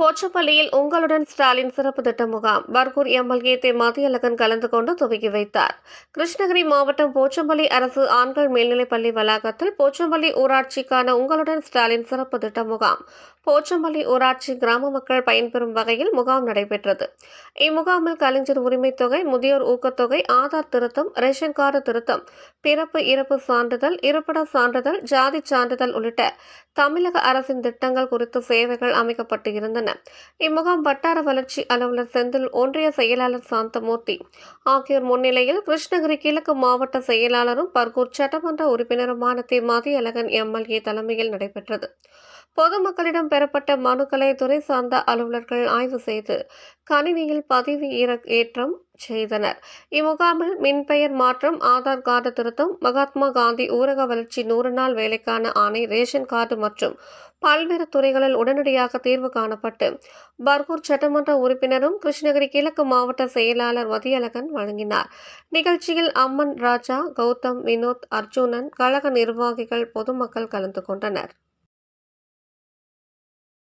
போச்சப்பள்ளியில் உங்களுடன் ஸ்டாலின் சிறப்பு திட்ட முகாம். பர்கூர் எம்எல்ஏ தே. மதியழகன் கலந்து கொண்டு துவக்கி வைத்தார். கிருஷ்ணகிரி மாவட்டம் போச்சம்பள்ளி அரசு ஆண்கள் மேல்நிலைப்பள்ளி வளாகத்தில் போச்சம்பள்ளி ஊராட்சிக்கான உங்களுடன் ஸ்டாலின் சிறப்பு திட்ட முகாம். போச்சம்பள்ளி ஊராட்சி கிராம மக்கள் பயன்பெறும் வகையில் முகாம் நடைபெற்றது. இம்முகாமில் கலைஞர் உரிமைத் தொகை முதியோர் ஊக்கத்தொகை ஆதார் திருத்தம் ரேஷன் கார்டு திருத்தம் பிறப்பு இறப்பு சான்றிதழ் இருப்பிட சான்றிதழ் ஜாதி சான்றிதழ் உள்ளிட்ட தமிழக அரசின் திட்டங்கள் குறித்த சேவைகள் அமைக்கப்பட்டு இருந்தன. இம்முகாம் வட்டார வளர்ச்சி அலுவலர் செந்தில் ஒன்றிய செயலாளர் சாந்தமூர்த்தி ஆகியோர் முன்னிலையில் கிருஷ்ணகிரி கிழக்கு மாவட்ட செயலாளரும் பர்கூர் சட்டமன்ற உறுப்பினருமான தி மதியழகன் எம்எல்ஏ தலைமையில் நடைபெற்றது. பொதுமக்களிடம் பெறப்பட்ட மனுக்களை துறை சார்ந்த அலுவலர்கள் ஆய்வு செய்து கணினியில் பதிவு ஏற்றம் செய்தனர். இம்முகாமில் மின்பெயர் மாற்றம் ஆதார் கார்டு திருத்தம் மகாத்மா காந்தி ஊரக வளர்ச்சி நூறு நாள் வேலைக்கான ஆணை ரேஷன் கார்டு மற்றும் பல்வேறு துறைகளில் உடனடியாக தீர்வு காணப்பட்டு பர்கூர் சட்டமன்ற உறுப்பினரும் கிருஷ்ணகிரி கிழக்கு மாவட்ட செயலாளர் மதியழகன் வழங்கினார். நிகழ்ச்சியில் அம்மன் ராஜா கௌதம் வினோத் அர்ஜுனன் கழக நிர்வாகிகள் பொதுமக்கள் கலந்து கொண்டனர்.